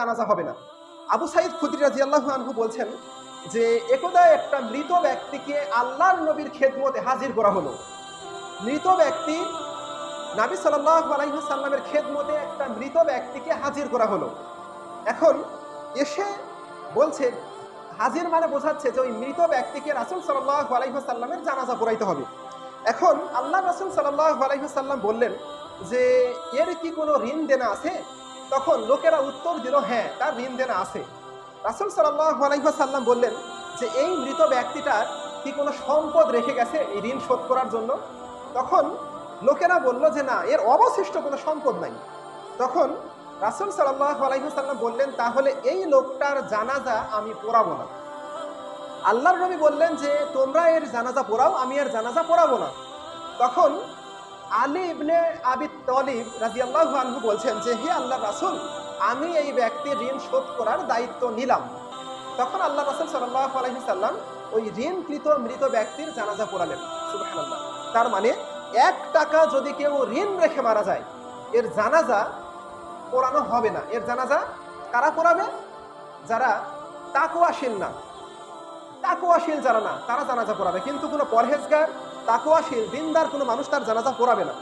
জানাজা হবে না। আবু সাইদ খুদ্রি রাজি আল্লাহ আনহু বলছেন যে, একদা একটা মৃত ব্যক্তিকে আল্লাহর নবীর খেদমতে হাজির করা হলো। মৃত ব্যক্তি নাবি সাল্লাহ আলাইসাল্লামের খেদমতে একটা মৃত ব্যক্তিকে হাজির করা হলো। এখন এসে বলছে, হাজির মানে বোঝাচ্ছে যে ওই মৃত ব্যক্তিকে রাসুল সাল্লাহ আলাইসাল্লামের জানাজা পড়াইতে হবে। এখন আল্লাহ রাসুল সাল্লাহ আলাইসাল্লাম বললেন যে, এর কি কোনো ঋণ দেনা আছে? তখন লোকেরা উত্তর দিল হ্যাঁ তার ঋণ দেনা আছে। রাসুল সাল্লাহ বললেন, যে এই মৃত ব্যক্তিটার কি কোনো সম্পদ রেখে গেছে এই ঋণ শোধ করার জন্য? তখন লোকেরা বলল যে, না, এর অবশিষ্ট কোনো সম্পদ নাই। তখন রাসুল সাল্লাহ বললেন, তাহলে এই লোকটার জানাজা আমি পড়াবো না। আল্লাহর নবী বললেন যে, তোমরা এর জানাজা পড়াও, আমি এর জানাজা পড়াবো না। তখন আলী ইবনে আবি তলিব রাজি আল্লাহ আনহু বলছেন যে, হে আল্লাহ রাসুল, আমি এই ব্যক্তির ঋণ শোধ করার দায়িত্ব নিলাম। তখন আল্লাহ রাসুল সাল্লাহ আলহি সাল্লাম ওই ঋণকৃত মৃত ব্যক্তির জানাজা পড়ালেন, সুবহানাল্লাহ। তার মানে এক টাকা যদি কেউ ঋণ রেখে মারা যায়, এর জানাজা পড়ানো হবে না। এর জানাজা কারা পড়াবে? যারা তাকুয়াশীল না। তাকুয়াশীল যারা না, তারা জানাজা পড়াবে। কিন্তু কোনো পরহেজগার তাকুয়াশীল দিনদার কোনো মানুষ তার জানাজা পড়াবে না।